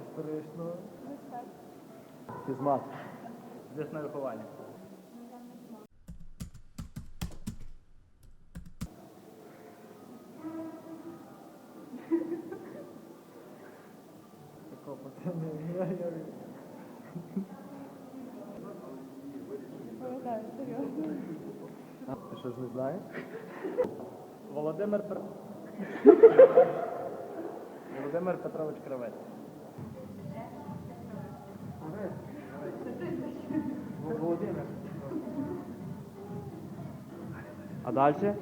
Історично. Фізмат. Фізичне виховання. Такого пацани, я, я... Пам'ятаю. Ти що ж не знаєш? Володимир Пер... Володимир Петрович Кравець. Володимир. А далі?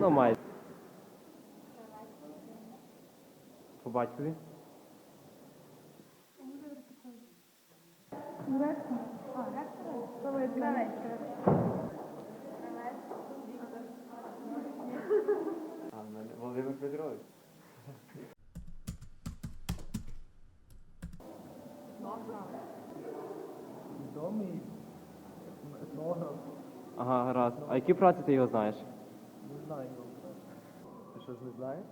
Ну, май. По батькові? Ректор? А, ректор? Кравець. Кравець. А, в мене Володимир Петрович. Відомий етнограф. Ага, гаразд. А які праці ти його знаєш? Не знаю його. Ти що ж не знаєш?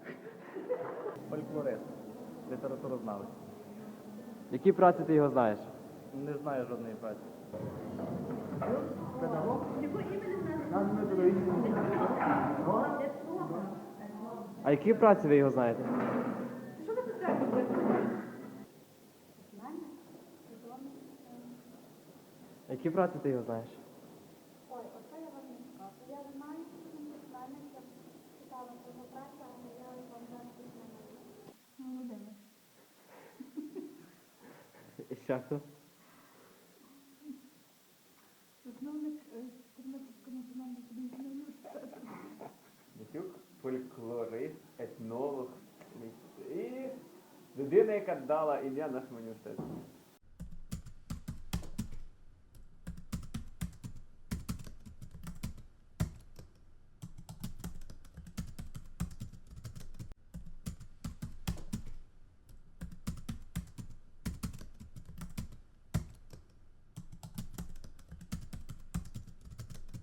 Фольклорист. Літературознавець. Які праці ти його знаєш? Не знаю жодної праці. А які праці ви його знаєте? Які праці ти його знаєш? Ой, оце я вам не скажу. Я знаю, що він письменник, читала його працю, але я вам зараз не знаю. Володимир. І ще хто? Яка дала ім'я нашому університету.